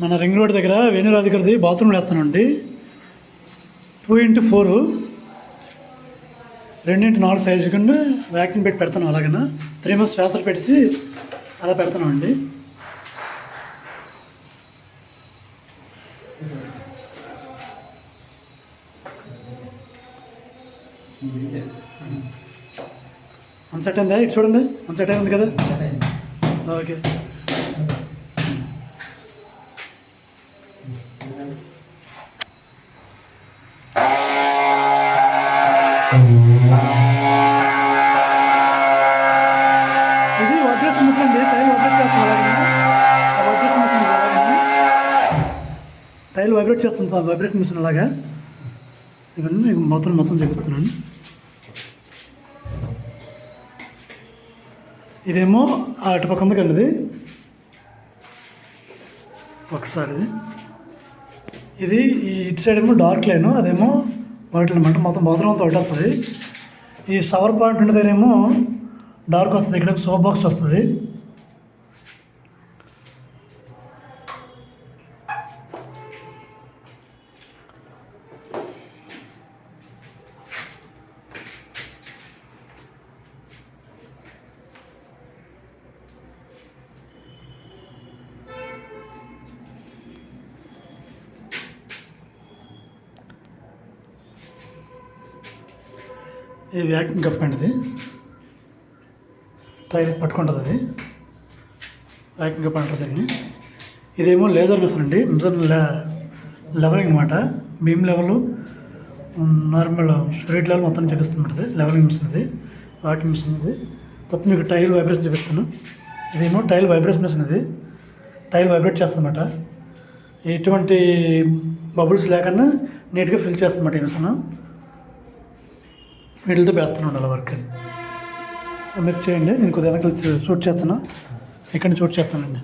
మన ring road దగ్గర వేణురాజు గారిది బాత్రూమ్ వేస్తానండి టూ ఇంటూ ఫోర్. రెండింటి నాలుగు సైజు కింద వ్యాక్యూమ్ పెట్టి పెడతాను అలాగనా? త్రీ మంత్స్ శ్వాసలు పెట్టేసి అలా పెడతాను అండి అన్సెట్ అయిందా? ఇటు చూడండి. అన్సెట్ అయింది కదా? ఓకే ఇది వడ్రెస్ మిషన్ అండి టైల్ వైబ్రేట్ చేస్తుంది అలాగే టైల్ వైబ్రేట్ చేస్తుంది వైబ్రేట్ మిషన్ అలాగా ఇవన్నీ మీకు మొత్తం మొత్తం చూపిస్తున్నాను ఇదేమో ఆ అటుపక్క ఉంది కండి ఇది ఒకసారి ఇది ఇది ఇటు సైడ్ ఏమో డార్క్ లైన్ అదేమో వైట్ అనమాట మొత్తం బాత్రూమ్ అంతా వస్తుంది ఈ షవర్ పాయింట్ ఉండే డార్క్ వస్తుంది. ఇక్కడ సోప్ బాక్స్ వస్తుంది. ఇది వ్యాక్యూమ్ కప్ అండి ఇది టైర్ పట్టుకుంటుంది అది. వ్యాక్యూమ్ కప్ అంటారు దీన్ని. ఇదేమో లేజర్ మిషన్ అండి. మిషన్ లె లెవెలింగ్ అనమాట beam level normal straight level మొత్తం చూపిస్తుంటుంది లెవెలింగ్ మిషన్ ఇది వాకింగ్ మిషన్ ఇది తర్వాత మీకు టైల్ వైబ్రేషన్ చూపిస్తాను. ఇదేమో టైల్ వైబ్రేషన్ మిషన్ ఇది టైల్ వైబ్రేట్ చేస్తుందన్నమాట ఎటువంటి బబుల్స్ లేకుండా నీట్గా ఫిల్ చేస్తుందన్నమాట ఈ మిషన్. మిడిల్తో వేస్తున్నాను ఉండాలి వర్క్ మీరు చేయండి. నేను కొద్దిగా వెనకాల షూట్ చేస్తాను ఇక్కడ నుంచి షూట్ చేస్తానండి.